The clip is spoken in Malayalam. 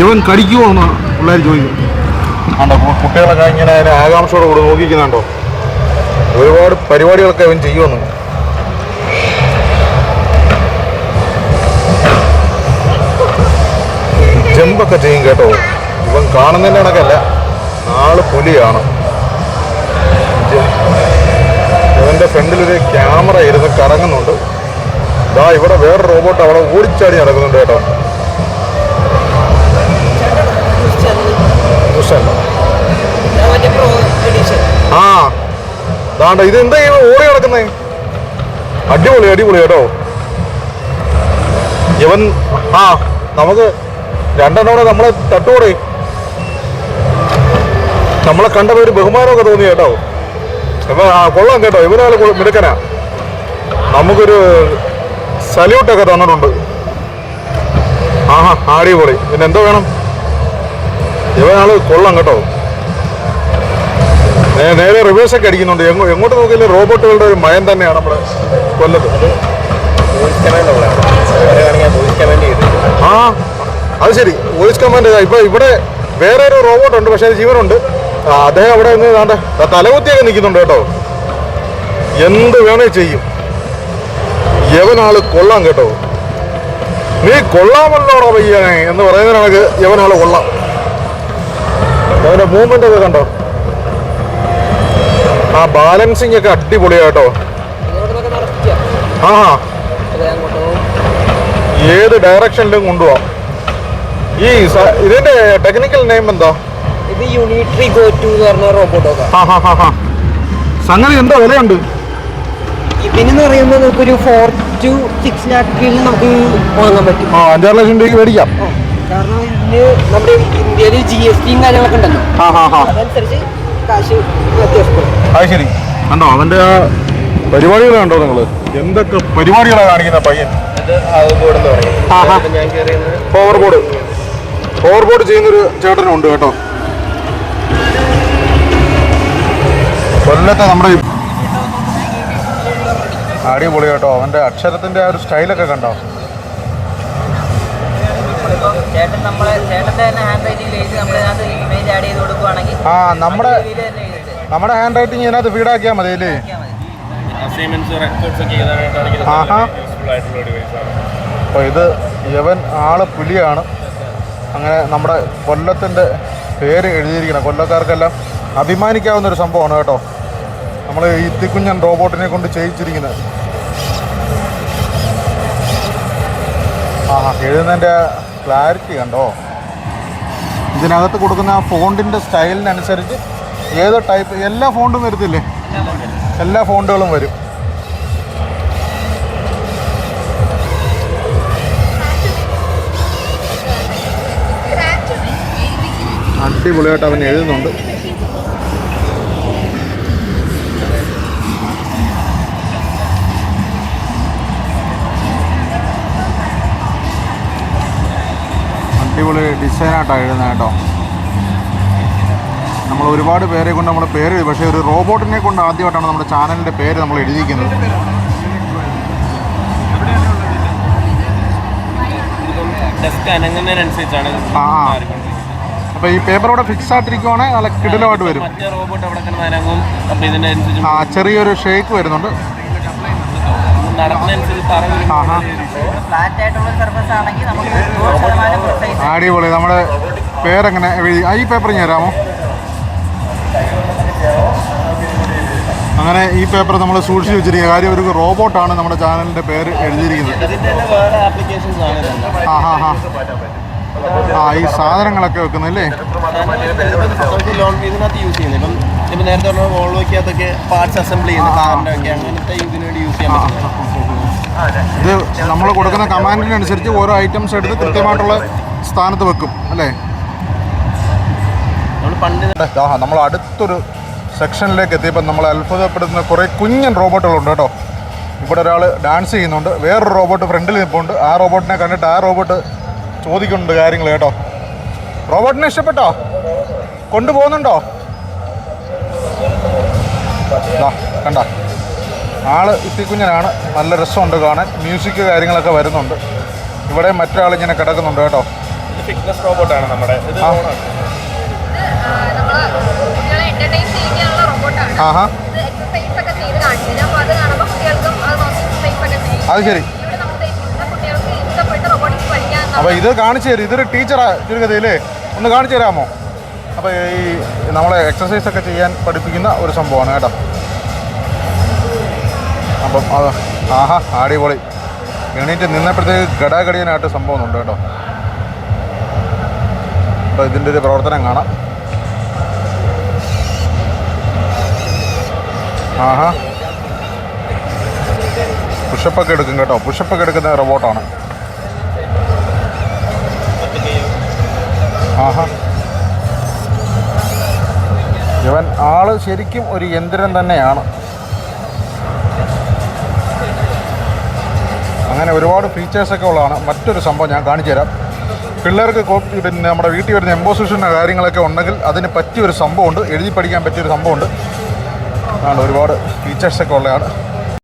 ഇവൻ കടിക്കുമോ എന്ന് പിള്ളേർ ചോദിക്കും കുട്ടികളൊക്കെ ഇങ്ങനെ അതിനെ ആകാംക്ഷയോടെ കൂടെ നോക്കിക്കുന്നുണ്ടോ ഒരുപാട് പരിപാടികളൊക്കെ അവൻ ചെയ്യുമെന്ന്. ജമ്പൊക്കെ ചെയ്യും കേട്ടോ. ഇവൻ കാണുന്നതിന്റെ കണക്കല്ല ആൾ പുലിയാണ്. ഇവന്റെ ഒരു ക്യാമറ ഇരുന്ന് കറങ്ങുന്നുണ്ട്. ഇതാ ഇവിടെ വേറെ റോബോട്ട് അവിടെ ഓടിച്ചാടി നടക്കുന്നുണ്ട് കേട്ടോ. ദാണ്ട ഇത് എന്താ ഓടി കിടക്കുന്നേ അടിപൊളി അടിപൊളി കേട്ടോ. ഇവൻ ആ നമുക്ക് രണ്ടെണ്ണോടെ നമ്മളെ തട്ടോടെ നമ്മളെ കണ്ടപ്പോ ഒരു ബഹുമാനമൊക്കെ തോന്നി കേട്ടോ. ഇവ ആ കൊള്ളാം കേട്ടോ കൊ- മിടുക്കനാ. നമുക്കൊരു സല്യൂട്ടൊക്കെ തന്നിട്ടുണ്ട്. ആഹാ അടിപൊളി. പിന്നെ എന്തോ വേണം? ഇവനാൾ കൊള്ളാം കേട്ടോ. നേരെ റിവേഴ്സ് ഒക്കെ അടിക്കുന്നുണ്ട്. എങ്ങോ- എങ്ങോട്ട് നോക്കിയാലും റോബോട്ടുകളുടെ ഒരു മയം തന്നെയാണ് നമ്മുടെ കൊല്ലത്ത്. ആ അത് ശരി. വോയിസ് കമാൻഡ് ഇപ്പൊ ഇവിടെ വേറെ ഒരു റോബോട്ട് ഉണ്ട് പക്ഷെ അത് ജീവനുണ്ട്. അദ്ദേഹം അവിടെ നിന്ന് ദാണ്ടെ ദാ തലകുത്തിയൊക്കെ നിൽക്കുന്നുണ്ട് കേട്ടോ. എന്ത് വേണേ ചെയ്യും. യവനാൾ കൊള്ളാം കേട്ടോ. നീ കൊള്ളാമല്ലോടോ പയ്യനെ എന്ന് പറയുന്നതിനാണ് യവനാൾ കൊള്ളാം. അവന്റെ മൂവ്മെന്റ് ഒക്കെ കണ്ടോ? ആ ബാലൻസിങ് ഒക്കെ അടിപൊളിയാ കേട്ടോ ആ ഏത് ഡയറക്ഷനിലും കൊണ്ടുപോവാം. ഈ ഇതിന്റെ ടെക്നിക്കൽ നെയിം എന്താ? ഇത് യൂണിട്രി ഗോ ടു എന്ന് പറഞ്ഞ റോബോട്ട് സംഗതി എന്താ വിലയുണ്ട്. ഇതിനെന്ന് പറയുമ്പോൾ നമുക്കൊരു ഫോർ ടു സിക്സ് ലാക്കിൽ നമുക്ക് വാങ്ങാൻ പറ്റും. ആ അഞ്ചാറ് ലക്ഷം രൂപയ്ക്ക് മേടിക്കാം. കാരണം ഇതിന് നമ്മുടെ ഇന്ത്യയിൽ ജി എസ് ടിയും കാര്യങ്ങളൊക്കെ ഉണ്ടല്ലോ. അതനുസരിച്ച് കാശ് അത് ശരി. കണ്ടോ അവന്റെ ആ പരിപാടികൾ കണ്ടോ നിങ്ങൾ? എന്തൊക്കെ പരിപാടികളാണ് കാണിക്കുന്ന പയ്യൻ? ഓവർ ബോർഡ് ഓവർ ബോർഡ് ചെയ്യുന്നൊരു ചേട്ടനുണ്ട് കേട്ടോ. കൊല്ലത്തെ നമ്മുടെ അടിപൊളി കേട്ടോ. അവന്റെ അക്ഷരത്തിന്റെ ആ ഒരു സ്റ്റൈലൊക്കെ കണ്ടോ? ചേട്ടൻ നമ്മളെ ചേട്ടന്റെ തന്നെ ഹാൻഡ് റൈറ്റിംഗ് എഴുതി നമ്മൾ അതിനകത്ത് ഇമേജ് ആഡ് ചെയ്ത് കൊടുക്കുവാണെങ്കിൽ ആ നമ്മുടെ നമ്മുടെ ഹാൻഡ് റൈറ്റിംഗ് ഇതിനകത്ത് ഫീഡാക്കിയാൽ മതി അല്ലേ? അപ്പോൾ ഇത് യവൻ ആൾ പുലിയാണ്. അങ്ങനെ നമ്മുടെ കൊല്ലത്തിന്റെ പേര് എഴുതിയിരിക്കണം കൊല്ലക്കാർക്കെല്ലാം അഭിമാനിക്കാവുന്ന ഒരു സംഭവമാണ് കേട്ടോ. നമ്മൾ ഇത്തിക്കുഞ്ഞൻ റോബോട്ടിനെ കൊണ്ട് ചെയ്യിച്ചിരിക്കുന്നത്. ആ എഴുതുന്നതിന്റെ ക്ലാരിറ്റി കണ്ടോ? ഇതിനകത്ത് കൊടുക്കുന്ന ആ ഫോണ്ടിന്റെ സ്റ്റൈലിനനുസരിച്ച് ഏത് ടൈപ്പ് എല്ലാ ഫോണ്ടും വരത്തില്ലേ? എല്ലാ ഫോണ്ടുകളും വരും. അടിപൊളിയായിട്ട് അവൻ എഴുതുന്നുണ്ട്. അടിപൊളി ഡിസൈനായിട്ടാണ് എഴുതുന്നത് കേട്ടോ. നമ്മൾ ഒരുപാട് പേരെ കൊണ്ട് നമ്മുടെ പേര് പക്ഷേ ഒരു റോബോട്ടിനെ കൊണ്ട് ആദ്യമായിട്ടാണ് നമ്മുടെ ചാനലിന്റെ പേര് നമ്മൾ എഴുതിയിരിക്കുന്നത്. ആ. അപ്പോൾ ഈ പേപ്പർ അവിടെ ഫിക്സ് ആയിട്ടിരിക്കുവാണെങ്കിൽ നല്ല കിടിലമായിട്ട് വരും. ആ ചെറിയൊരു ഷേക്ക് വരുന്നുണ്ട്. അടിപൊളി. നമ്മുടെ പേരെങ്ങനെ? ഈ പേപ്പർ ഞാൻ തരാമോ? അങ്ങനെ ഈ പേപ്പർ നമ്മൾ സൂക്ഷിച്ച് വെച്ചിരിക്കുക. കാര്യം ഒരു റോബോട്ടാണ് നമ്മുടെ ചാനലിന്റെ പേര് എഴുതിയിരിക്കുന്നത്. ആ ഹാ ഹാ ആ ഈ സാധനങ്ങളൊക്കെ വെക്കുന്നല്ലേ ഇപ്പം നേരത്തെ പറഞ്ഞ വോൾവോക്കകത്തൊക്കെ പാർട്സ് അസംബിൾ ചെയ്യുന്ന കാറിന്റെ ഒക്കെ അങ്ങനത്തെ ഇതിനു വേണ്ടി യൂസ് ചെയ്യാൻ പറ്റുന്നത്. ഇത് നമ്മൾ കൊടുക്കുന്ന കമാൻഡിനനുസരിച്ച് ഓരോ ഐറ്റംസ് എടുത്ത് കൃത്യമായിട്ടുള്ള സ്ഥാനത്ത് വെക്കും അല്ലേ? പണ്ട് നമ്മൾ അടുത്തൊരു സെക്ഷനിലേക്ക് എത്തിയപ്പോൾ നമ്മൾ അത്ഭുതപ്പെടുത്തുന്ന കുറേ കുഞ്ഞൻ റോബോട്ടുകളുണ്ട് കേട്ടോ. ഇവിടെ ഒരാൾ ഡാൻസ് ചെയ്യുന്നുണ്ട് വേറൊരു റോബോട്ട് ഫ്രണ്ടിൽ നിൽപ്പുണ്ട് ആ റോബോട്ടിനെ കണ്ടിട്ട് ആ റോബോട്ട് ചോദിക്കുന്നുണ്ട് കാര്യങ്ങൾ കേട്ടോ. റോബോട്ടിനെ ഇഷ്ടപ്പെട്ടോ? കൊണ്ടുപോകുന്നുണ്ടോ? കണ്ട. ആൾ ഇത്തിക്കുഞ്ഞനാണ് നല്ല രസമുണ്ട് കാണാൻ. മ്യൂസിക് കാര്യങ്ങളൊക്കെ വരുന്നുണ്ട്. ഇവിടെ മറ്റൊരാൾ ഇങ്ങനെ കിടക്കുന്നുണ്ട് കേട്ടോ. ഫിറ്റ്നസ് റോബോട്ടാണ് നമ്മുടെ. ആഹാ അത് കാണുമ്പോൾ കുട്ടികൾക്കും അത് നോക്കി എക്സസൈസ് അത് ശരി. അപ്പോൾ ഇത് കാണിച്ചു തരും. ഇതൊരു ടീച്ചറാ ചുരുക്കത്തില്ലേ ഒന്ന് കാണിച്ചു തരാമോ? അപ്പോൾ ഈ നമ്മളെ എക്സസൈസ് ഒക്കെ ചെയ്യാൻ പഠിപ്പിക്കുന്ന ഒരു സംഭവമാണ് കേട്ടോ. അപ്പം അത് ആഹാ അടിപൊളി. എണീറ്റ് നിന്നപ്പോഴത്തേക്ക് ഘടാഘടിയനായിട്ട് സംഭവം ഉണ്ട് കേട്ടോ. അപ്പോൾ ഇതിന്റെ ഒരു പ്രവർത്തനം കാണാം. ആഹാ. പുഷപ്പൊക്കെ എടുക്കും കേട്ടോ. പുഷപ്പൊക്കെ എടുക്കുന്ന റോബോട്ടാണ് ആഹാ. ഇവൻ ആൾ ശരിക്കും ഒരു യന്ത്രം തന്നെയാണ്. അങ്ങനെ ഒരുപാട് ഫീച്ചേഴ്സൊക്കെ ഉള്ളതാണ്. മറ്റൊരു സംഭവം ഞാൻ കാണിച്ചു തരാം. പിള്ളേർക്ക് പിന്നെ നമ്മുടെ വീട്ടിൽ വരുന്ന എംബോസിഷന്റെ കാര്യങ്ങളൊക്കെ ഉണ്ടെങ്കിൽ അതിന് പറ്റിയൊരു സംഭവമുണ്ട്. എഴുതി പഠിക്കാൻ പറ്റിയൊരു സംഭവമുണ്ട്. ആണ് ഒരുപാട് ഫീച്ചേഴ്സൊക്കെ ഉള്ളതാണ്.